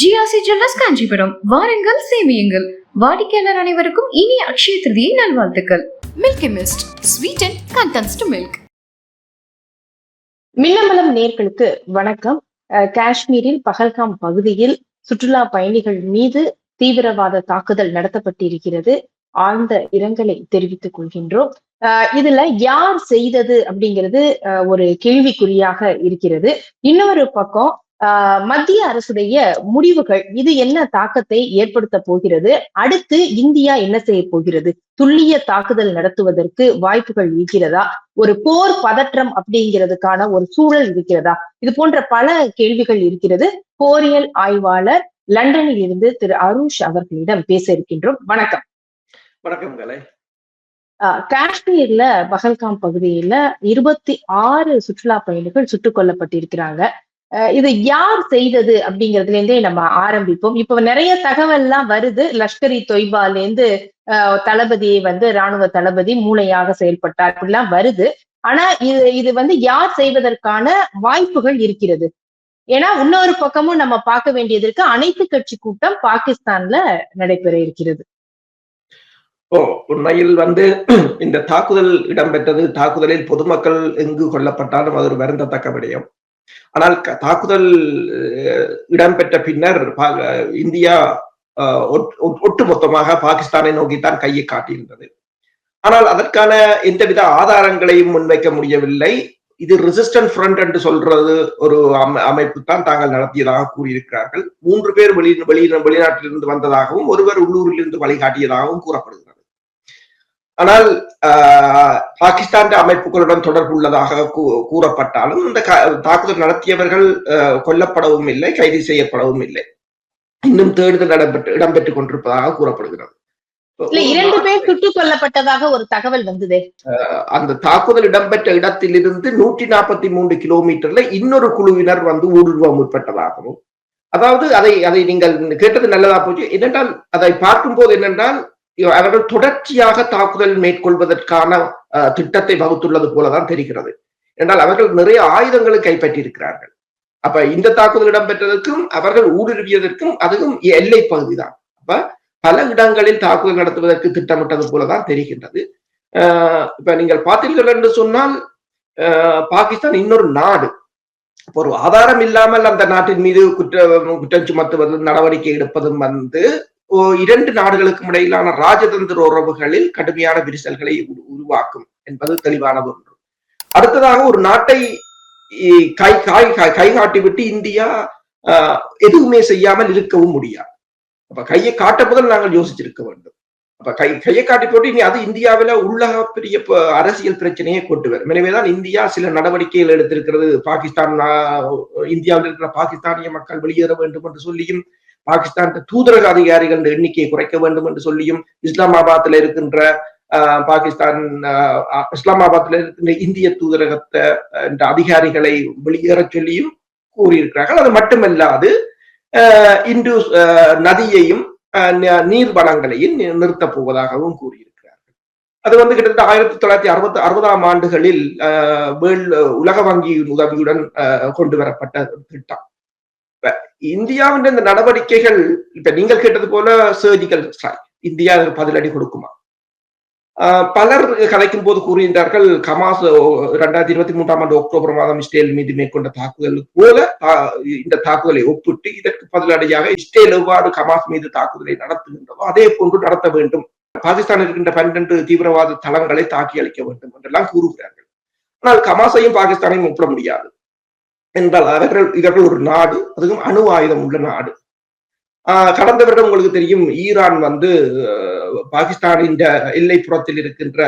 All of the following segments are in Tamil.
GRC jewellers Kanchipuram. வாருங்கள் சேமியுங்கள். வாடிக்கையாளர் அனைவருக்கும் இனிய அக்ஷய திருதியை நல்வாழ்த்துக்கள். Milky mist sweet and condensed milk Minnambalam நேர்களுக்கு வணக்கம். காஷ்மீரில் பகல்காம் பகுதியில் சுற்றுலா பயணிகள் மீது தீவிரவாத தாக்குதல் நடத்தப்பட்டிருக்கிறது. ஆழ்ந்த இரங்கலை தெரிவித்துக் கொள்கின்றோம். இதுல யார் செய்தது அப்படிங்கிறது ஒரு கேள்விக்குறியாக இருக்கிறது. இன்னொரு பக்கம் மத்திய அரசுடைய முடிவுகள் இது என்ன தாக்கத்தை ஏற்படுத்த போகிறது? அடுத்து இந்தியா என்ன செய்ய போகிறது? துல்லிய தாக்குதல் நடத்துவதற்கு வாய்ப்புகள் இருக்கிறதா? ஒரு போர் பதற்றம் அப்படிங்கிறதுக்கான ஒரு சூழல் இருக்கிறதா? இது போன்ற பல கேள்விகள் இருக்கிறது. போரியல் ஆய்வாளர் லண்டனில் இருந்து திரு அருஷ் அவர்களிடம் பேச இருக்கின்றோம். வணக்கம். வணக்கம் கலை. காஷ்மீர்ல பகல்காம் பகுதியில இருபத்தி ஆறு சுற்றுலா பயணிகள் சுட்டுக் கொல்லப்பட்டிருக்கிறாங்க. இது யார் செய்தது அப்படிங்கிறதுல இருந்தே நம்ம ஆரம்பிப்போம். இப்ப நிறைய தகவல் எல்லாம் வருது. லஷ்கரி தொய்பால இருந்து ஆஹ் தளபதியை வந்து ராணுவ தளபதி மூளையாக செயல்பட்டார் அப்படிலாம் வருது. ஆனா இது இது வந்து யார் செய்வதற்கான வாய்ப்புகள் இருக்கிறது. ஏன்னா இன்னொரு பக்கமும் நம்ம பார்க்க வேண்டியது இருக்கு. அனைத்து கட்சி கூட்டம் பாகிஸ்தான்ல நடைபெற இருக்கிறது. ஓ உண்மையில் வந்து இந்த தாக்குதல் இடம்பெற்றது தாக்குதலில் பொதுமக்கள் எங்கு கொல்லப்பட்டாலும் அது ஒரு வருந்தத்தக்க விடயம். ஆனால் தாக்குதல் இடம்பெற்ற பின்னர் இந்தியா ஒட்டுமொத்தமாக பாகிஸ்தானை நோக்கித்தான் கையை காட்டியிருந்தது. ஆனால் அதற்கான எந்தவித ஆதாரங்களையும் முன்வைக்க முடியவில்லை. இது ரெசிஸ்டன்ட் ஃப்ரண்ட் என்று சொல்றது ஒரு அமை- அமைப்பு தான் தாங்கள் நடத்தியதாக கூறியிருக்கிறார்கள். மூன்று பேர் வெளி வெளி வெளிநாட்டிலிருந்து வந்ததாகவும் ஒருவர் உள்ளூரிலிருந்து வழிகாட்டியதாகவும் கூறப்படுகிறது. ஆனால் பாகிஸ்தான் அமைப்புகளுடன் தொடர்புள்ளதாக கூறப்பட்டாலும் இந்த தாக்குதல் நடத்தியவர்கள் கொல்லப்படவும் இல்லை கைது செய்யப்படவும் இல்லை. இன்னும் தேடுதல் இடம்பெற்று இடம்பெற்றுக் கொண்டிருப்பதாக கூறப்படுகிறது. இரண்டு பேர் சுட்டுக் கொல்லப்பட்டதாக ஒரு தகவல் வந்ததே. அந்த தாக்குதல் இடம்பெற்ற இடத்திலிருந்து நூற்றி நாற்பத்தி மூன்று கிலோமீட்டர்ல இன்னொரு குழுவினர் வந்து ஊடுருவ முற்பட்டதாகவும். அதாவது அதை அதை நீங்கள் கேட்டது நல்லதா போச்சு. என்னென்றால் அதை பார்க்கும்போது என்னென்றால் அவர்கள் தொடர்ச்சியாக தாக்குதல் மேற்கொள்வதற்கான அஹ், திட்டத்தை வகுத்துள்ளது போலதான் தெரிகிறது. என்றால் அவர்கள் நிறைய ஆயுதங்களை கைப்பற்றி இருக்கிறார்கள் அப்ப இந்த தாக்குதல் இடம்பெற்றதற்கும் அவர்கள் ஊடுருவியதற்கும் அதுவும் எல்லை பகுதிதான். அப்ப பல இடங்களில் தாக்குதல் நடத்துவதற்கு திட்டமிட்டது போலதான் தெரிகின்றது. ஆஹ் இப்ப நீங்கள் பார்த்தீர்கள் என்று சொன்னால் ஆஹ் பாகிஸ்தான் இன்னொரு நாடு. ஒரு ஆதாரம் இல்லாமல் அந்த நாட்டின் மீது குற்ற குற்றம் சுமத்துவதும் நடவடிக்கை எடுப்பதும் வந்து இரண்டு நாடுகளுக்கும் இடையிலான ராஜதந்திர உறவுகளில் கடுமையான விரிசல்களை உருவாக்கும் என்பது தெளிவான ஒன்று. அடுத்ததாக ஒரு நாட்டை கை காய் கை- கை காட்டிவிட்டு இந்தியா ஆஹ், எதுவுமே செய்யாமல் இருக்கவும் முடியாது. அப்ப கையை காட்ட முதல் நாங்கள் யோசிச்சிருக்க வேண்டும். அப்ப கை கையை காட்டி போட்டு இனி அது இந்தியாவில உள்ளக பெரிய அரசியல் பிரச்சனையை கொண்டு வரும். எனவேதான் இந்தியா சில நடவடிக்கைகள் எடுத்திருக்கிறது. பாகிஸ்தான் இந்தியாவில் இருக்கிற பாகிஸ்தானிய மக்கள் வெளியேற வேண்டும் என்று சொல்லியும் பாகிஸ்தான் தூதரக அதிகாரிகள் எண்ணிக்கையை குறைக்க வேண்டும் என்று சொல்லியும் இஸ்லாமாபாத்தில் இருக்கின்ற பாகிஸ்தான் இஸ்லாமாபாத்தில் இருக்கின்ற இந்திய தூதரகத்தை என்ற அதிகாரிகளை வெளியேறச் சொல்லியும் கூறியிருக்கிறார்கள். அது மட்டுமல்லாது ஆஹ், இந்து நதியையும் ஆஹ், நீர் வளங்களையும் நிறுத்தப் போவதாகவும் கூறியிருக்கிறார்கள். அது வந்து கிட்டத்தட்ட ஆயிரத்தி தொள்ளாயிரத்தி அறுபத்தி அறுபதாம் ஆண்டுகளில் வேல் உலக வங்கியின் உதவியுடன் ஆஹ், கொண்டு வரப்பட்ட திட்டம். இந்தியாவின் இந்த நடவடிக்கைகள் இப்ப நீங்கள் கேட்டது போல சர்ஜிக்கல் ஸ்ட்ரைக் இந்தியா பதிலடி கொடுக்குமா? ஆஹ், பலர் கலைக்கும் போது கூறுகின்றார்கள் கமாஸ் இரண்டாயிரத்தி இருபத்தி மூன்றாம் ஆண்டு அக்டோபர் மாதம் இஸ்ரேல் மீது மேற்கொண்ட தாக்குதல் போல இந்த தாக்குதலை ஒப்பிட்டு இதற்கு பதிலடியாக இஸ்ரேல் எவ்வாறு கமாஸ் மீது தாக்குதலை நடத்துகின்றதோ அதே போன்று நடத்த வேண்டும். பாகிஸ்தான் இருக்கின்ற பன்னிரண்டு தீவிரவாத தளங்களை தாக்கி அளிக்க வேண்டும் என்றெல்லாம் கூறுகிறார்கள். ஆனால் கமாஸையும் பாகிஸ்தானையும் ஒப்பிட முடியாது. என்றால் அவர்கள் இவர்கள் ஒரு நாடு அதுவும் அணு ஆயுதம் உள்ள நாடு. ஆஹ் கடந்த வருடம் உங்களுக்கு தெரியும் ஈரான் வந்து அஹ், பாகிஸ்தானின் எல்லைப்புறத்தில் இருக்கின்ற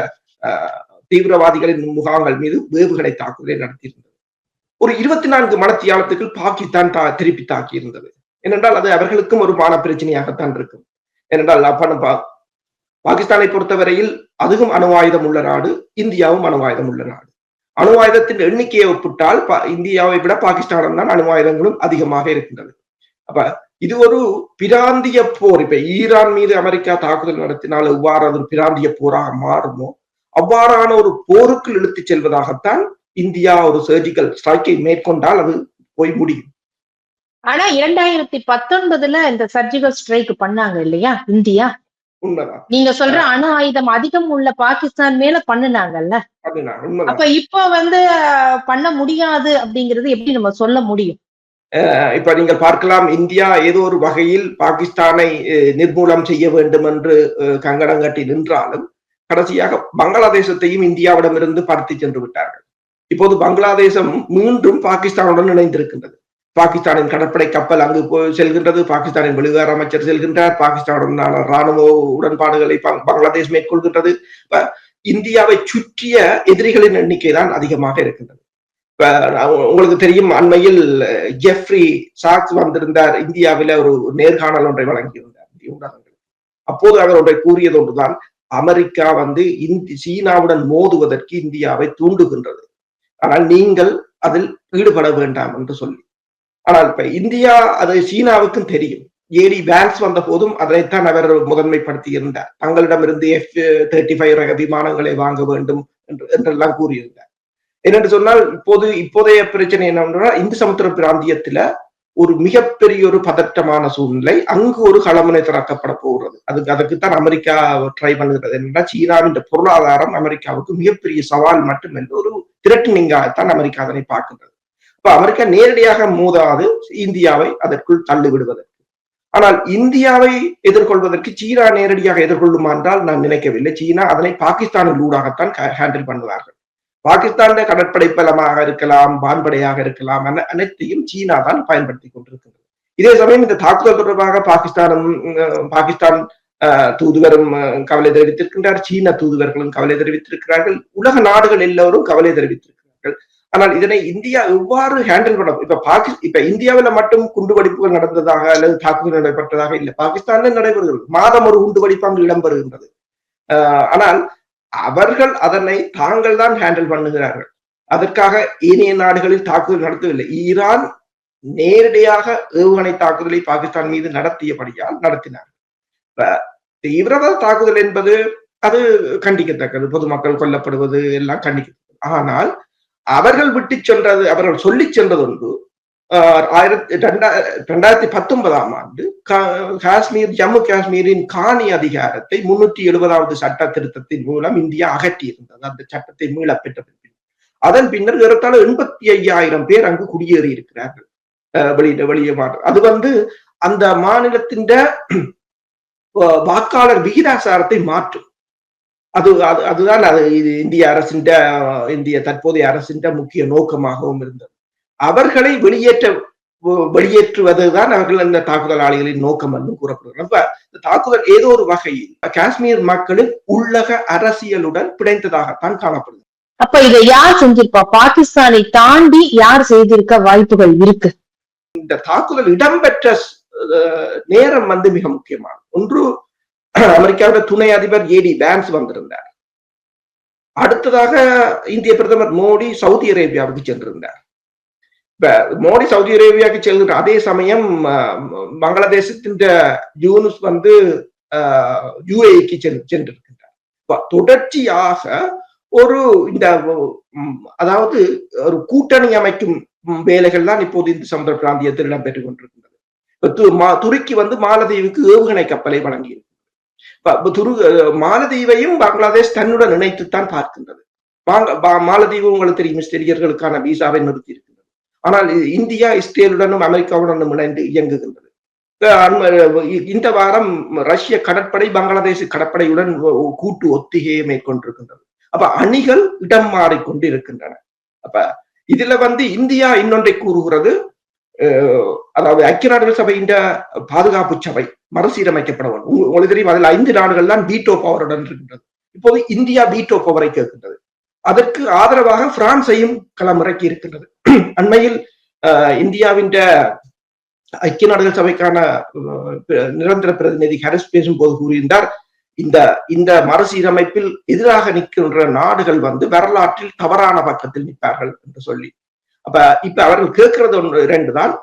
தீவிரவாதிகளின் முகாம்கள் மீது வேவுகளை தாக்குதலை நடத்தியிருந்தது. ஒரு இருபத்தி நான்கு மணத்தியாலத்துக்கு பாகிஸ்தான் தா திருப்பி தாக்கி இருந்தது ஏனென்றால் அது அவர்களுக்கும் ஒரு மான பிரச்சனையாகத்தான் இருக்கும். ஏனென்றால் அப்ப பாகிஸ்தானை பொறுத்தவரையில் அதுவும் அணு ஆயுதம் உள்ள நாடு இந்தியாவும் அணு ஆயுதம் உள்ள நாடு. அணு ஆயுதத்தின் எண்ணிக்கையை ஒப்பிட்டால் இந்தியாவை விட பாகிஸ்தானம் தான் அணு ஆயுதங்களும் அதிகமாக இருக்கின்றது. அப்ப இது ஒரு பிராந்திய போர். இப்ப ஈரான் மீது அமெரிக்கா தாக்குதல் நடத்தினால் எவ்வாறு அது ஒரு பிராந்திய போராக மாறுமோ அவ்வாறான ஒரு போருக்கு இழுத்துச் செல்வதாகத்தான் இந்தியா ஒரு சர்ஜிக்கல் ஸ்ட்ரைக்கை மேற்கொண்டால் அது போய் முடியும். ஆனா இரண்டாயிரத்தி பத்தொன்பதுல இந்த சர்ஜிக்கல் ஸ்ட்ரைக் பண்ணாங்க இல்லையா? இந்தியா? உண்மைதான். நீங்க சொல்ற அணு ஆயுதம் அதிகம் உள்ள பாகிஸ்தான் மேல பண்ணுனாங்கல்ல? அப்ப இப்ப வந்து பண்ண முடியாது அப்படிங்கறது எப்படி நம்ம சொல்ல முடியும்? இப்ப நீங்கள் பார்க்கலாம் இந்தியா ஏதோ ஒரு வகையில் பாகிஸ்தானை நிர்மூலம் செய்ய வேண்டும் என்று அஹ், கங்கணம் கட்டி நின்றாலும் கடைசியாக பங்களாதேசத்தையும் இந்தியாவிடமிருந்து படுத்தி சென்று விட்டார்கள். இப்போது பங்களாதேசம் மீண்டும் பாகிஸ்தானுடன் இணைந்திருக்கின்றது. பாகிஸ்தானின் கடற்படை கப்பல் அங்கு போய் செல்கின்றது. பாகிஸ்தானின் வெளிவார அமைச்சர் செல்கின்றார். பாகிஸ்தானுடனான ராணுவ உடன்பாடுகளை பங்களாதேஷ் மேற்கொள்கின்றது. இப்ப இந்தியாவை சுற்றிய எதிரிகளின் எண்ணிக்கை தான் அதிகமாக இருக்கின்றது. இப்ப உங்களுக்கு தெரியும் அண்மையில் ஜெஃப்ரி சாக்ஸ் வந்திருந்தார். இந்தியாவில ஒரு நேர்காணல் ஒன்றை வழங்கியிருந்தார். ஊடகங்கள். அப்போது அவர் ஒன்றை கூறியது ஒன்றுதான். அமெரிக்கா வந்து இந்தி சீனாவுடன் மோதுவதற்கு இந்தியாவை தூண்டுகின்றது. ஆனால் நீங்கள் அதில் ஈடுபட வேண்டாம் என்று சொல்லி. ஆனால் இப்ப இந்தியா அது சீனாவுக்கும் தெரியும். ஏடி வேன்ஸ் வந்த போதும் அதைத்தான் அவர் முதன்மைப்படுத்தி இருந்தார் தங்களிடமிருந்து எஃப் தேர்ட்டி ஃபைவ் ரக விமானங்களை வாங்க வேண்டும் என்று என்றெல்லாம் கூறியிருந்தார். என்னென்று சொன்னால் இப்போது இப்போதைய பிரச்சனை என்னவென்றால் இந்து சமுத்திர பிராந்தியத்துல ஒரு மிகப்பெரிய ஒரு பதட்டமான சூழ்நிலை. அங்கு ஒரு களமுனை திறக்கப்பட போகிறது. அதுக்கு அதுக்குத்தான் அமெரிக்கா ட்ரை பண்ணுகிறது. என்னன்னா சீனாவின் பொருளாதாரம் அமெரிக்காவுக்கு மிகப்பெரிய சவால் மட்டுமல்ல ஒரு திரட்டனிங்காகத்தான் அமெரிக்கா அதனை பார்க்கின்றது. இப்ப அமெரிக்கா நேரடியாக மோதாது இந்தியாவை அதற்குள் தள்ளிவிடுவதற்கு. ஆனால் இந்தியாவை எதிர்கொள்வதற்கு சீனா நேரடியாக எதிர்கொள்ளுமா என்றால் நான் நினைக்கவில்லை. சீனா அதனை பாகிஸ்தானின் ஊடாகத்தான் ஹேண்டில் பண்ணுவார்கள். பாகிஸ்தான் கடற்படை பலமாக இருக்கலாம் வான்படையாக இருக்கலாம் என அனைத்தையும் சீனா தான் பயன்படுத்தி கொண்டிருக்கின்றது. இதே சமயம் இந்த தாக்குதல் தொடர்பாக பாகிஸ்தானும் பாகிஸ்தான் தூதுவரும் கவலை தெரிவித்திருக்கின்றார். சீன தூதுவர்களும் கவலை தெரிவித்திருக்கிறார்கள். உலக நாடுகள் எல்லோரும் கவலை தெரிவித்திருக்கிறார்கள். ஆனால் இதனை இந்தியா எவ்வாறு ஹேண்டில் பண்ண இப்ப பாகி இப்ப இந்தியாவில மட்டும் குண்டுவெடிப்புகள் நடந்ததாக அல்லது தாக்குதல் நடைபெற்றதாக இல்லை. பாகிஸ்தான்ல நடைபெறுகிறது. மாதம் ஒரு குண்டுவெடிப்பு அங்கு இடம்பெறுகின்றது. ஆனால் அவர்கள் அதனை தாங்கள் தான் ஹேண்டில் பண்ணுகிறார்கள். அதற்காக ஏனைய நாடுகளில் தாக்குதல் நடத்தவில்லை. ஈரான் நேரடியாக ஏவுகணை தாக்குதலை பாகிஸ்தான் மீது நடத்தியபடியால் நடத்தினார். தீவிரவாத தாக்குதல் என்பது அது கண்டிக்கத்தக்கது. பொதுமக்கள் கொல்லப்படுவது எல்லாம் கண்டிக்கத்தக்கது. ஆனால் அவர்கள் விட்டு சென்றது அவர்கள் சொல்லி சென்றது ஒன்று. ஆஹ் ஆயிரத்தி ரெண்டாயிரத்தி பத்தொன்பதாம் ஆண்டு கா- காஷ்மீர் ஜம்மு காஷ்மீரின் காணி அதிகாரத்தை முன்னூற்றி எழுபதாவது சட்ட திருத்தத்தின் மூலம் இந்தியா அகற்றி இருந்தது அந்த சட்டத்தை மீள பெற்ற பின். அதன் பின்னர் ஏறத்தாழ எண்பத்தி ஐயாயிரம் பேர் அங்கு குடியேறி இருக்கிறார்கள். அஹ் வெளியிட வெளியே மாற்றம் அது வந்து அந்த மாநிலத்தின் வாக்காளர் விகிதாசாரத்தை மாற்றும். அது அது அதுதான் அது இது இந்திய அரசின் இந்திய தற்போதைய அரசின் முக்கிய நோக்கமாகவும் இருந்தது. அவர்களை வெளியேற்ற வெளியேற்றுவதுதான் அவர்கள் அந்த தாக்குதலாளிகளின் நோக்கம் என்று கூறப்படுகிறது. இந்த தாக்குதல் ஏதோ ஒரு வகையில் காஷ்மீர் மக்களின் உள்ளக அரசியலுடன் பிணைந்ததாகத்தான் காணப்படுது அப்ப இதை யார் செஞ்சிருப்பா? பாகிஸ்தானை தாண்டி யார் செய்திருக்க வாய்ப்புகள் இருக்கு? இந்த தாக்குதல் இடம்பெற்ற நேரம் வந்து மிக முக்கியமானது. ஒன்று அமெரிக்காவோட துணை அதிபர் ஏடி வேன்ஸ் வந்திருந்தார். அடுத்ததாக இந்திய பிரதமர் மோடி சவுதி அரேபியாவுக்கு சென்றிருந்தார். இப்ப மோடி சவுதி அரேபியாவுக்கு செல்கின்ற அதே சமயம் பங்களாதேசத்தின் யூனுஸ் வந்து யுஏக்கு சென்றிருக்கின்றார். தொடர்ச்சியாக ஒரு இந்த அதாவது ஒரு கூட்டணி அமைக்கும் வேலைகள் தான் இப்போது இந்த சமுதிர பிராந்தியத்தில் இடம்பெற்றுக் கொண்டிருக்கின்றது. மா- துருக்கி வந்து மாலத்தீவுக்கு ஏவுகணை கப்பலை வழங்கியிருக்கு. துரு பங்களாதேஷ் தன்னுடன் இணைத்துத்தான் பார்க்கின்றது. மாலதீவு உங்களுக்கு தெரியும் இஸ்ரேலியர்களுக்கான விசாவை நிறுத்தி இருக்கின்றது ஆனால் இந்தியா இஸ்ரேலுடனும் அமெரிக்காவுடனும் இணைந்து இயங்குகின்றது. இந்த வாரம் ரஷ்ய கடற்படை பங்களாதேஷ் கடற்படையுடன் கூட்டு ஒத்திகையை மேற்கொண்டிருக்கின்றது. அப்ப அணிகள் இடம் மாறிக்கொண்டு இருக்கின்றன அப்ப இதுல வந்து இந்தியா இன்னொன்றை கூறுகிறது. அதாவது ஐக்கிய நாடுகள் சபையின் பாதுகாப்பு சபை. மறுசீரமைக்கப்பட வேண்டும். உங்களுக்கு தெரியும்? அதில் ஐந்து நாடுகள் தான் வீட்டோ பவருடன் இருக்கின்றது. இப்போது இந்தியா வீட்டோ பவரை கேட்கின்றது. அதற்கு ஆதரவாக பிரான்சையும் களமிறக்கி இருக்கின்றது. அண்மையில் இந்தியாவின் ஐக்கிய நாடுகள் சபைக்கான நிரந்தர பிரதிநிதி ஹரிஸ் பேசும்போது கூறியிருந்தார் இந்த இந்த மறுசீரமைப்பில் எதிராக நிற்கின்ற நாடுகள் வந்து வரலாற்றில் தவறான பக்கத்தில் நிற்பார்கள் என்று சொல்லி. அப்ப இப்ப அவர்கள் கேட்கிறது ஒன்று இரண்டு தான்.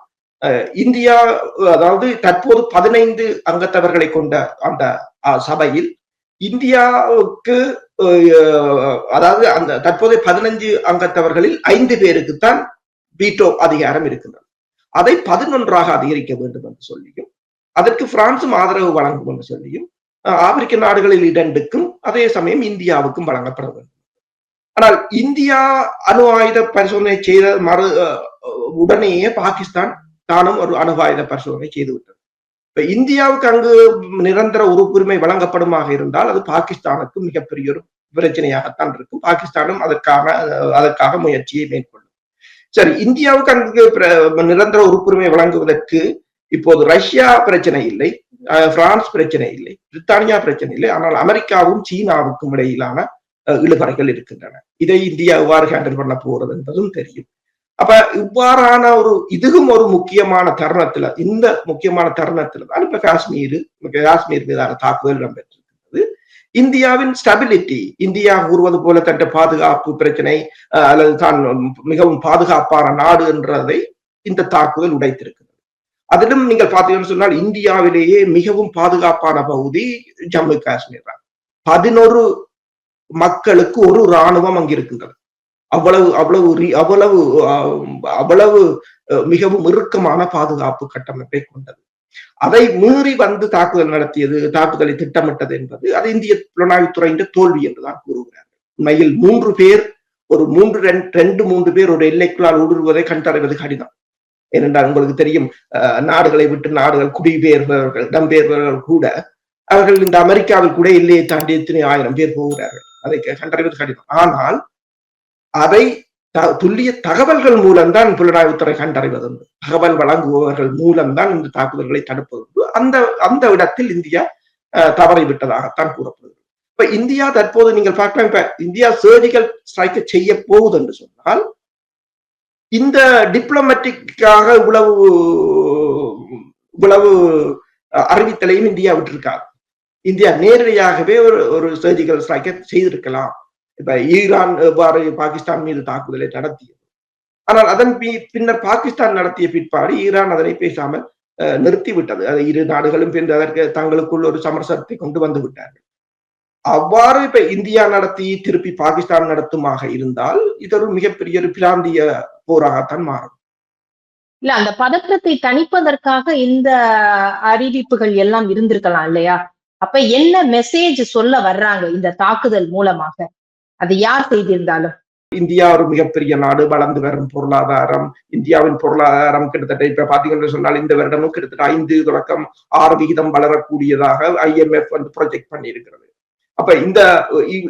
இந்தியா அதாவது தற்போது பதினைந்து அங்கத்தவர்களை கொண்ட அந்த சபையில் இந்தியாவுக்கு அதாவது அந்த தற்போதைய பதினஞ்சு அங்கத்தவர்களில் ஐந்து பேருக்குத்தான் வீட்டோ அதிகாரம் இருக்கின்றது. அதை பதினொன்றாக அதிகரிக்க வேண்டும் என்று சொல்லியும் அதற்கு பிரான்சும் ஆதரவு வழங்கும் என்று சொல்லியும் ஆப்பிரிக்க நாடுகளில் இரண்டுக்கும் அதே சமயம் இந்தியாவுக்கும் வழங்கப்பட வேண்டும். ஆனால் இந்தியா அணு ஆயுத பரிசோதனை செய்த மறு அஹ், உடனேயே பாகிஸ்தான் தானும் ஒரு அணு ஆயுத பரிசோதனை செய்துவிட்டது. இப்ப இந்தியாவுக்கு அங்கு நிரந்தர உறுப்புரிமை வழங்கப்படுமாக இருந்தால் அது பாகிஸ்தானுக்கு மிகப்பெரிய ஒரு பிரச்சனையாகத்தான் இருக்கும். பாகிஸ்தானும் அதற்கான அதற்காக முயற்சியை மேற்கொள்ளும். சரி இந்தியாவுக்கு அங்கு நிரந்தர உறுப்புரிமை வழங்குவதற்கு இப்போது ரஷ்யா பிரச்சனை இல்லை பிரான்ஸ் பிரச்சனை இல்லை பிரித்தானியா பிரச்சனை இல்லை ஆனால் அமெரிக்காவும் சீனாவுக்கும் இடையிலான இழுபறைகள் இருக்கின்றன. இதை இந்தியா எவ்வாறு ஹேண்டில் பண்ண போறது என்பதும் தெரியும். அப்ப இவ்வாறான ஒரு இதுவும் ஒரு முக்கியமான தருணத்துல இந்த முக்கியமான தருணத்துல தான் இப்ப காஷ்மீர் காஷ்மீர் மீதான தாக்குதல் இடம்பெற்றிருக்கிறது. இந்தியாவின் ஸ்டெபிலிட்டி இந்தியா கூறுவது போல தன் பாதுகாப்பு பிரச்சனை அல்லது தான் மிகவும் பாதுகாப்பான நாடு என்றதை இந்த தாக்குதல் உடைத்திருக்கிறது. அதிலும் நீங்கள் பார்த்தீங்கன்னு சொன்னால் இந்தியாவிலேயே மிகவும் பாதுகாப்பான பகுதி ஜம்மு காஷ்மீர் தான். பதினொரு மக்களுக்கு ஒரு இராணுவம் அங்கிருக்கின்றது அவ்வளவு அவ்வளவு அவ்வளவு அவ்வளவு அஹ், மிகவும் இறுக்கமான பாதுகாப்பு கட்டமைப்பை கொண்டது. அதை மீறி வந்து தாக்குதல் நடத்தியது தாக்குதலை திட்டமிட்டது என்பது அது இந்திய புலனாய்வுத்துறையின் தோல்வி என்றுதான் கூறுகிறார்கள். உண்மையில் மூன்று பேர் ஒரு மூன்று ரெண்டு ரெண்டு மூன்று பேர் ஒரு எல்லைக்குள்ளால் ஊடுருவதை கண்டறிவது கடினம். ஏனென்றால் உங்களுக்கு தெரியும் நாடுகளை விட்டு நாடுகள் குடிபெயர்பவர்கள் இடம்பெயர்பவர்கள் கூட அவர்கள் இந்த அமெரிக்காவில் கூட எல்லையை தாண்டி எத்தனை ஆயிரம் பேர் போகிறார்கள். அதை கண்டறிவது கடினம். ஆனால் அதை துல்லிய தகவல்கள் மூலம்தான் புலனாய்வுத்துறை கண்டறிவதுண்டு. தகவல் வழங்குபவர்கள் மூலம்தான் இந்த தாக்குதல்களை தடுப்பதுண்டு. அந்த அந்த இடத்தில் இந்தியா அஹ், தவறிவிட்டதாகத்தான் கூறப்படுகிறது. இப்ப இந்தியா தற்போது நீங்கள் பார்க்கலாம் இப்ப இந்தியா சர்ஜிக்கல் ஸ்ட்ரைக்கை செய்ய போகுது என்று சொன்னால் இந்த டிப்ளமேட்டிக்காக இவ்வளவு இவ்வளவு அறிவித்தலையும் இந்தியா விட்டிருக்காது. இந்தியா நேரடியாகவே ஒரு ஒரு சர்ஜிக்கல் ஸ்ட்ரைக்கை செய்திருக்கலாம். இப்ப ஈரான் எவ்வாறு பாகிஸ்தான் மீது தாக்குதலை நடத்தியது? ஆனால் அதன் பி- பின்னர் பாகிஸ்தான் நடத்திய பிற்பாடு ஈரான் அதனை பேசாமல் நிறுத்திவிட்டது. அது இரு நாடுகளும் பின் அதற்கு தங்களுக்குள் ஒரு சமரசத்தை கொண்டு வந்து விட்டார்கள். அவ்வாறு இப்ப இந்தியா நடத்தி திருப்பி பாகிஸ்தான் நடத்துமாக இருந்தால் இது ஒரு மிகப்பெரிய ஒரு பிராந்திய போராகத்தான் மாறும். இல்ல அந்த பதற்றத்தை தணிப்பதற்காக இந்த அறிவிப்புகள் எல்லாம் இருந்திருக்கலாம் இல்லையா? அப்ப என்ன மெசேஜ் சொல்ல வர்றாங்க இந்த தாக்குதல் மூலமாக? அது யார் செய்திருந்தாலும். இந்தியா ஒரு மிகப்பெரிய நாடு வளர்ந்து வரும் பொருளாதாரம். இந்தியாவின் பொருளாதாரம் கிட்டத்தட்ட இப்ப பாத்தீங்கன்னு சொன்னால் இந்த வருடமும் கிட்டத்தட்ட ஐந்து தொடக்கம் ஆறு விகிதம் வளரக்கூடியதாக ஐஎம்எஃப் வந்து ப்ரொஜெக்ட் பண்ணியிருக்கிறது. அப்ப இந்த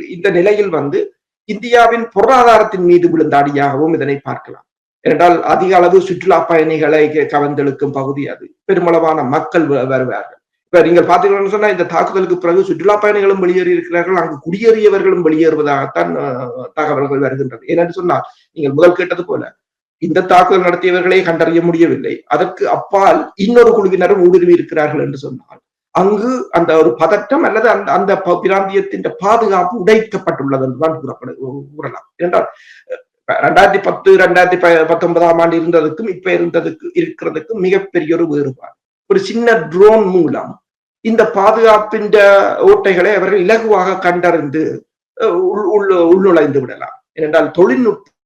இந்த நிலையில் வந்து இந்தியாவின் பொருளாதாரத்தின் மீது விழுந்தாடியாகவும் இதனை பார்க்கலாம். ஏனென்றால் அதிக அளவு சுற்றுலா பயணிகளை கவர்ந்தெழுக்கும் பகுதி அது. பெருமளவான மக்கள் வ- வருவார்கள். இப்ப நீங்கள் பாத்தீங்கன்னு சொன்னா இந்த தாக்குதலுக்கு பிறகு சுற்றுலா பயணிகளும் வெளியேறி இருக்கிறார்கள். அங்கு குடியேறியவர்களும் வெளியேறுவதாகத்தான் தகவல்கள் வருகின்றது. ஏனென்று சொன்னால் நீங்கள் முதல் கேட்டது போல இந்த தாக்குதல் நடத்தியவர்களை கண்டறிய முடியவில்லை. அதற்கு அப்பால் இன்னொரு குழுவினரும் ஊடுருவி இருக்கிறார்கள் என்று சொன்னால் அங்கு அந்த ஒரு பதட்டம் அல்லது அந்த அந்த ப- பிராந்தியத்தின் பாதுகாப்பு உடைக்கப்பட்டுள்ளது என்றுதான் கூறப்படு கூறலாம். ஏனென்றால் ரெண்டாயிரத்தி பத்து ரெண்டாயிரத்தி ப- பத்தொன்பதாம் ஆண்டு இருந்ததுக்கும் இப்ப இருந்ததுக்கு இருக்கிறதுக்கும் மிகப்பெரிய ஒரு வேறுபாடு. ஒரு சின்ன ட்ரோன் மூலம் இந்த பாதுகாப்பின் ஓட்டைகளை அவர்கள் இலகுவாக கண்டறிந்து அஹ், உள் உள் உள்நுழைந்து விடலாம். ஏனென்றால் தொழில்நுட்பம்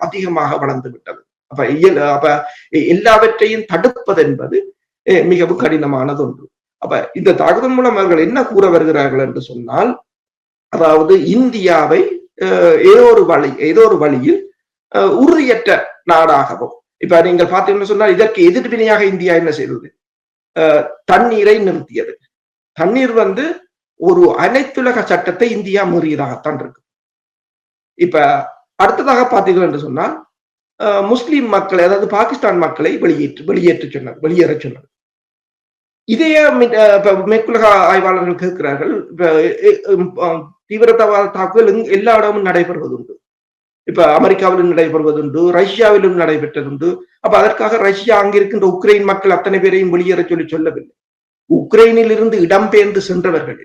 அதிகமாக வளர்ந்து விட்டது. அப்ப இயல் அப்ப எல்லாவற்றையும் தடுப்பது என்பது மிகவும் கடினமானது ஒன்று. அப்ப இந்த தாக்குதல் மூலம் அவர்கள் என்ன கூற வருகிறார்கள் என்று சொன்னால் அதாவது இந்தியாவை ஏதோ ஒரு வழி ஏதோ ஒரு வழியில் அஹ், உறுதியற்ற நாடாகவும் இப்ப நீங்கள் பார்த்தீங்கன்னு சொன்னால் இதற்கு எதிர்வினையாக இந்தியா என்ன செய்தது? தண்ணீரை நிறுத்தியது. தண்ணீர் வந்து ஒரு அனைத்துலக சட்டத்தை இந்தியா மீறியதாகத்தான் இருக்கு. இப்ப அடுத்ததாக பார்த்தீர்கள் என்று சொன்னால் அஹ், முஸ்லிம் மக்களை அதாவது பாகிஸ்தான் மக்களை வெளியேற்று வெளியேற்ற சொன்னார் வெளியேற சொன்னார். இதையே மி- அஹ், மேற்குலக ஆய்வாளர்கள் கேட்கிறார்கள் தீவிரவாத தாக்குதல் எல்லா இடமும் நடைபெறுவது உண்டு இப்ப அமெரிக்காவிலும் நடைபெறுவதுண்டு ரஷ்யாவிலும் நடைபெற்றதுண்டு. அப்ப அதற்காக ரஷ்யா அங்கிருக்கின்ற உக்ரைன் மக்கள் அத்தனை பேரையும் வெளியேற சொல்லி சொல்லவில்லை. உக்ரைனில் இருந்து இடம்பெயர்ந்து சென்றவர்கள்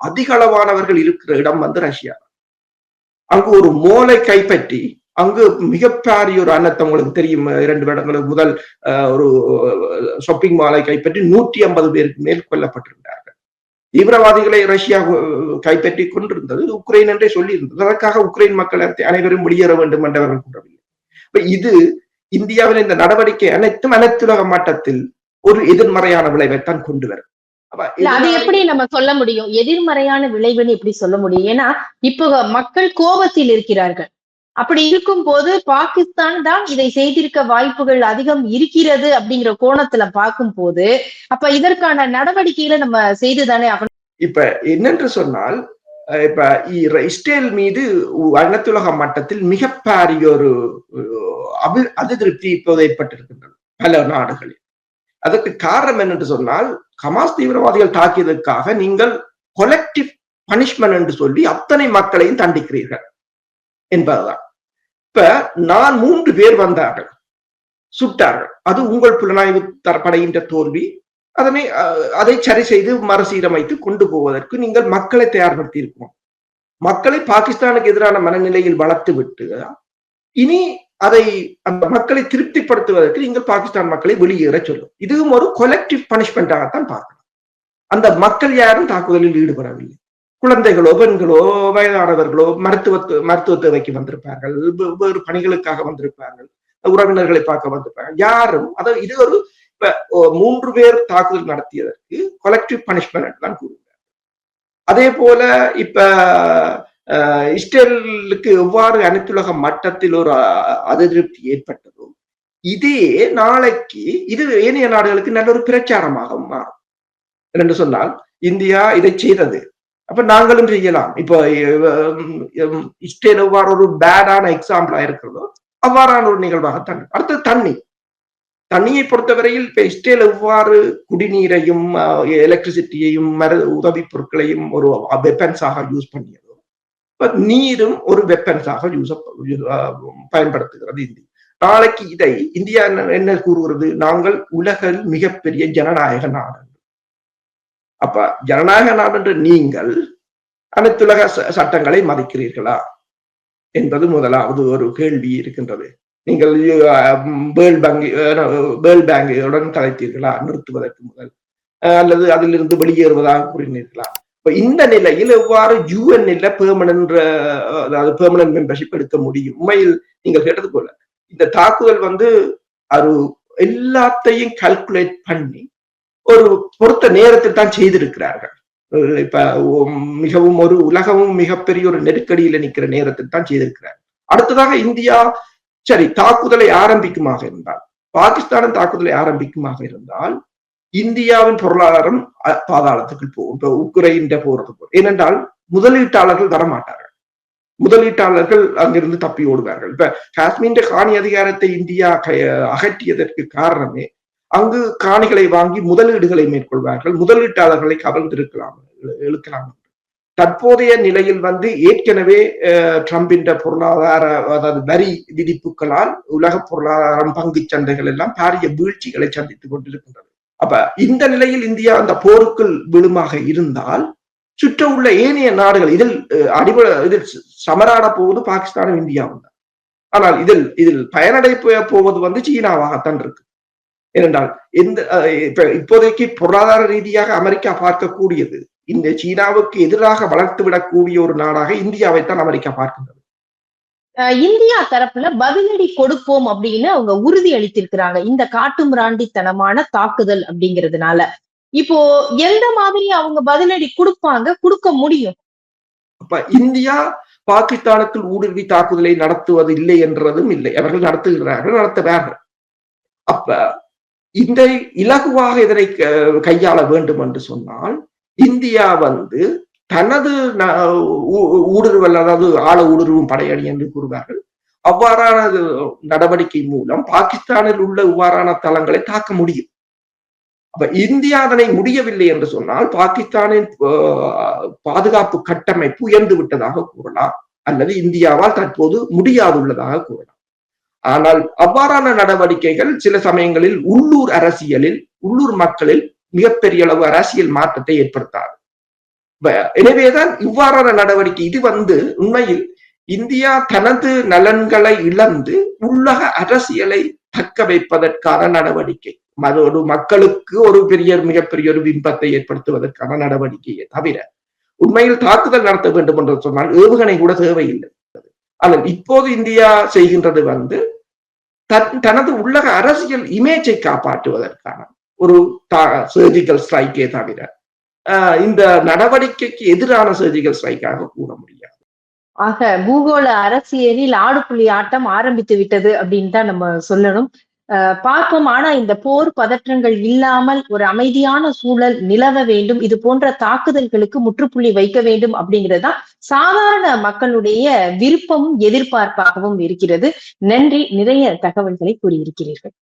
அதிக அளவானவர்கள் இருக்கிற இடம் வந்து ரஷ்யா. அங்கு ஒரு மோலை கைப்பற்றி அங்கு மிகப்பெரிய ஒரு அன்னத்தை உங்களுக்கு தெரியும் இரண்டு வருடங்களுக்கு முதல் அஹ், ஒரு ஷாப்பிங் மாலை கைப்பற்றி நூற்றி ஐம்பது பேருக்கு மேல் கொல்லப்பட்டிருந்தார் தீவிரவாதிகளை ரஷ்யா கைப்பற்றி கொண்டிருந்தது. உக்ரைன் என்றே சொல்லி இருந்தது அதற்காக உக்ரைன் மக்கள் அனைவரும் வெளியேற வேண்டும் என்றவர்கள் கூறவில்லை. இது இந்தியாவின் இந்த நடவடிக்கை அனைத்தும் அனைத்துலக மட்டத்தில் ஒரு எதிர்மறையான விளைவைத்தான் கொண்டு வரும். அது எப்படி நம்ம சொல்ல முடியும்? எதிர்மறையான விளைவுன்னு எப்படி சொல்ல முடியும்? ஏன்னா இப்போ மக்கள் கோபத்தில் இருக்கிறார்கள். அப்படி இருக்கும் போது பாகிஸ்தான் தான் இதை செய்திருக்க வாய்ப்புகள் அதிகம் இருக்கிறது அப்படிங்கிற கோணத்துல பார்க்கும் போது அப்ப இதற்கான நடவடிக்கையில நம்ம செய்துதானே ஆகணும்? இப்ப என்னென்று சொன்னால் இப்ப இஸ்ரேல் மீது அனைத்துலக மட்டத்தில் மிகப்பெரிய ஒரு அபி அதிருப்தி இப்போது ஏற்பட்டிருக்கின்றன பல நாடுகளில். அதற்கு காரணம் என்னென்று சொன்னால் ஹமாஸ் தீவிரவாதிகள் தாக்கியதற்காக நீங்கள் கொலெக்டிவ் பனிஷ்மெண்ட் என்று சொல்லி அத்தனை மக்களையும் தண்டிக்கிறீர்கள் என்பதுதான். இப்ப நான் மூன்று பேர் வந்தார்கள். சுட்டார்கள். அது உங்கள் புலனாய்வு தரப்படைகின்ற தோல்வி. அதனை அதை சரி செய்து மறுசீரமைத்து கொண்டு போவதற்கு நீங்கள் மக்களை தயார்படுத்தி இருக்கணும். மக்களை பாகிஸ்தானுக்கு எதிரான மனநிலையில் வளர்த்து விட்டு இனி அதை அந்த மக்களை திருப்திப்படுத்துவதற்கு நீங்கள் பாகிஸ்தான் மக்களை வெளியேற சொல்லும். இதுவும் ஒரு கொலெக்டிவ் பனிஷ்மெண்டாகத்தான் பார்க்கலாம் அந்த மக்கள் யாரும் தாக்குதலில் ஈடுபடவில்லை. குழந்தைகளோ பெண்களோ வயதானவர்களோ மருத்துவ மருத்துவ தேவைக்கு வந்திருப்பார்கள் வெவ்வேறு பணிகளுக்காக வந்திருப்பார்கள். உறவினர்களை பார்க்க வந்திருப்பார்கள். யாரும் அதாவது இது ஒரு இப்ப மூன்று பேர் தாக்குதல் நடத்தியதற்கு கொலெக்டிவ் பனிஷ்மெண்ட் தான் கூறுகிறார் அதே போல இப்ப இஸ்ரேலுக்கு எவ்வாறு அனைத்துலக மட்டத்தில் ஒரு அதிருப்தி ஏற்பட்டதோ இதே நாளைக்கு இது ஏனைய நாடுகளுக்கு நல்ல ஒரு பிரச்சாரமாக மாறும். என்று சொன்னால் இந்தியா இதை செய்தது. அப்ப நாங்களும் செய்யலாம்? இப்போ உம், இஸ்ரேல் எவ்வாறு ஒரு பேடான எக்ஸாம்பிளா இருக்கிறதோ அவ்வாறான ஒரு நிகழ்வாக தண்ணி அடுத்தது தண்ணி. தண்ணியை பொறுத்தவரையில் இப்ப இஸ்ரேல் எவ்வாறு குடிநீரையும் எலக்ட்ரிசிட்டியையும் மரு உதவி பொருட்களையும் ஒரு வெப்பன்ஸாக யூஸ் பண்ணியதோ இப்ப நீரும் ஒரு வெப்பன்ஸாக யூஸ் பயன்படுத்துகிறது இந்தியா நாளைக்கு இதை இந்தியா என்ன- என்ன கூறுகிறது? நாங்கள் உலகில் மிகப்பெரிய ஜனநாயக நாடு. அப்ப ஜனநாயக நாடு என்று நீங்கள் அனைத்துலக ச- சட்டங்களை மதிக்கிறீர்களா? என்பது முதலாவது ஒரு கேள்வி இருக்கின்றது. நீங்கள் வேர்ல்ட் பேங்க் வேர்ல்ட் பேங்குடன் கலைத்தீர்களா? நிறுத்துவதற்கு முதல். அல்லது அதிலிருந்து வெளியேறுவதாக கூறினீர்களா? இப்ப இந்த நிலையில் எவ்வாறு யூஎன் இல்ல பெர்மனன்ட் அதாவது பெர்மனன்ட் மெம்பர்ஷிப் எடுக்க முடியும்? உண்மையில் நீங்கள் கேட்டது போல. இந்த தாக்குதல் வந்து அது எல்லாத்தையும் கல்குலேட் பண்ணி ஒரு பொறுத்த நேரத்தில் தான் செய்திருக்கிறார்கள். இப்ப மிகவும் ஒரு உலகமும் மிகப்பெரிய ஒரு நெருக்கடியில நிக்கிற நேரத்தில் தான் செய்திருக்கிறார். அடுத்ததாக இந்தியா சரி தாக்குதலை ஆரம்பிக்குமாக இருந்தால் பாகிஸ்தானின் தாக்குதலை ஆரம்பிக்குமாக இருந்தால் இந்தியாவின் பொருளாதாரம் அ- பாதாளத்துக்கு போகும். இப்ப உக்ரைன் போறது ஏனென்றால் முதலீட்டாளர்கள் வரமாட்டார்கள். முதலீட்டாளர்கள் அங்கிருந்து தப்பி ஓடுவார்கள். இப்ப காஷ்மீர் காணி அதிகாரத்தை இந்தியா அகற்றியதற்கு காரணமே அங்கு காணிகளை வாங்கி முதலீடுகளை மேற்கொள்வார்கள். முதலீட்டாளர்களை கவர்ந்திருக்கலாம் இழுக்கலாம் தற்போதைய நிலையில் வந்து ஏற்கனவே அஹ், ட்ரம்பின் பொருளாதார அதாவது வரி விதிப்புகளால் உலக பொருளாதாரம் பங்கு சந்தைகள் எல்லாம் பாரிய வீழ்ச்சிகளை சந்தித்துக் கொண்டிருக்கின்றது. அப்ப இந்த நிலையில் இந்தியா அந்த போருக்குள் விழுமாக இருந்தால் சுற்ற உள்ள ஏனைய நாடுகள் இதில் அஹ், அடிபட இதில் சமராட போவது பாகிஸ்தானும் இந்தியாவும் தான். ஆனால் இதில் இதில் பயனடை போவது வந்து சீனாவாகத்தான் இருக்கு. ஏனென்றால் எந்த இப்போதைக்கு பொருளாதார ரீதியாக அமெரிக்கா பார்க்கக்கூடியது இந்த சீனாவுக்கு எதிராக வளர்த்து விடக்கூடிய ஒரு நாடாக இந்தியாவைத்தான் அமெரிக்கா பார்க்கின்றது. இந்தியா தரப்புல பதிலடி கொடுப்போம் அப்படின்னு அவங்க உறுதி அளித்திருக்கிறாங்க. இந்த காட்டுமிராண்டித்தனமான தாக்குதல் அப்படிங்கிறதுனால. இப்போ எந்த மாதிரி அவங்க பதிலடி கொடுப்பாங்க? கொடுக்க முடியும். அப்ப இந்தியா பாகிஸ்தானுக்குள் ஊடுருவி தாக்குதலை நடத்துவது இல்லை என்றதும் இல்லை. அவர்கள் நடத்துகிறார்கள் நடத்துவார்கள் அப்ப இந்த இலகுவாக இதனை க- கையாள வேண்டும் என்று சொன்னால் இந்தியா வந்து தனது ஊடுருவல் அதாவது ஆழ ஊடுருவும் படையணி என்று கூறுவார்கள். அவ்வாறான நடவடிக்கை மூலம் பாகிஸ்தானில் உள்ள இவ்வாறான தளங்களை தாக்க முடியும். அப்ப இந்தியா அதனை முடியவில்லை என்று சொன்னால் பாகிஸ்தானின் அஹ், பாதுகாப்பு கட்டமைப்பு உயர்ந்து விட்டதாக கூறலாம் அல்லது இந்தியாவால் தற்போது முடியாதுள்ளதாக கூறலாம். ஆனால் அவ்வாறான நடவடிக்கைகள் சில சமயங்களில் உள்ளூர் அரசியலில் உள்ளூர் மக்களில் மிகப்பெரிய அளவு அரசியல் மாற்றத்தை ஏற்படுத்தாது. எனவேதான் இவ்வாறான நடவடிக்கை இது வந்து உண்மையில் இந்தியா தனது நலன்களை இழந்து உள்ளக அரசியலை தக்க வைப்பதற்கான நடவடிக்கை. அதோடு மக்களுக்கு ஒரு பெரிய மிகப்பெரிய ஒரு பிம்பத்தை ஏற்படுத்துவதற்கான நடவடிக்கையை தவிர உண்மையில் தாக்குதல் நடத்த வேண்டும் என்று சொன்னால் ஏவுகணை கூட தேவையில்லை. ஆனால் இப்போது இந்தியா செய்கின்றது வந்து தன் தனது உள்ளக அரசியல் இமேஜை காப்பாற்றுவதற்கான ஒரு சர்ஜிக்கல் ஸ்ட்ரைக்கே தவிர ஆஹ் இந்த நடவடிக்கைக்கு எதிரான சர்ஜிக்கல் ஸ்ட்ரைக்காக கூற முடியாது. ஆக பூகோள அரசியலில் ஆடுபுள்ளி ஆட்டம் ஆரம்பித்து விட்டது அப்படின்னு தான் நம்ம சொல்லணும். பார்ப்போம். ஆனா இந்த போர் பதற்றங்கள் இல்லாமல் ஒரு அமைதியான சூழல் நிலவ வேண்டும். இது போன்ற தாக்குதல்களுக்கு முற்றுப்புள்ளி வைக்க வேண்டும் அப்படிங்கிறது தான் சாதாரண மக்களுடைய விருப்பமும் எதிர்பார்ப்பாகவும் இருக்கிறது. நன்றி. நிறைய தகவல்களை கூறியிருக்கிறீர்கள்.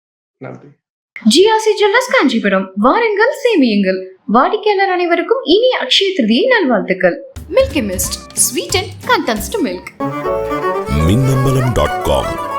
GRC jewellers Kanchipuram. வாருங்கள் சேமியுங்கள். வாடிக்கையாளர் அனைவருக்கும் இனிய அக்ஷய திருதியை நல்வாழ்த்துக்கள். Milky mist sweet and condensed milk Minnambalam dot com